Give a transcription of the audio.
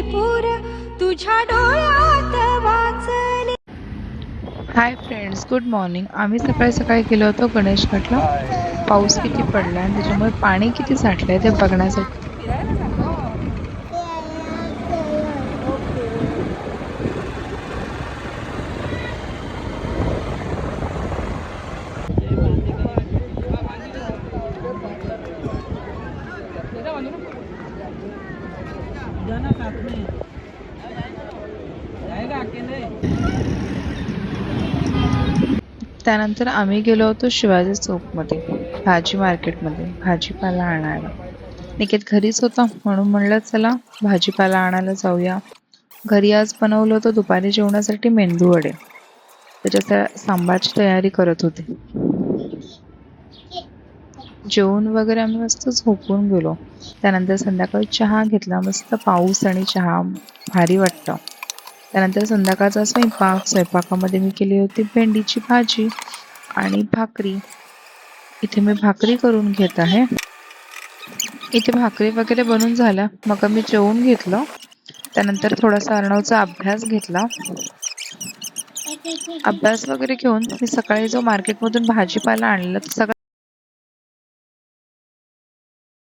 पंढरीपूर तुझ्या डोळ्यात वाचले. हाय फ्रेंड्स गुड मॉर्निंग आम्ही सकाळी सकाळी गेलो होतो गणेश घाटला. पाऊस किती पडला आणि त्याच्यामुळे पाणी किती साठलंय ते बघण्यासाठी. त्यानंतर आम्ही गेलो होतो शिवाजी चौकमध्ये भाजी मार्केटमध्ये भाजीपाला आणायला. निकेत घरीच होता म्हणून म्हणलं चला भाजीपाला आणायला जाऊया. घरी आज बनवलं होतं दुपारी जेवणासाठी मेंदू वडे त्याच्या सांबारची तयारी करत होते. जेवण वगैरे आम्ही मस्त झोपून गेलो. त्यानंतर संध्याकाळी चहा घेतला. मस्त पाऊस आणि चहा भारी वाटतं. त्यानंतर संध्याकाळचा स्वयंपाक. स्वयंपाकामध्ये मी केली होती भेंडीची भाजी आणि भाकरी. इथे मी भाकरी करून घेत आहे. इथे भाकरी वगैरे बनून झाल्या. मग मी जेवून घेतलं. त्यानंतर थोडासा अर्णवचा अभ्यास घेतला. अभ्यास वगैरे घेऊन मी सकाळी जो मार्केटमधून भाजीपाला आणला तो सगळा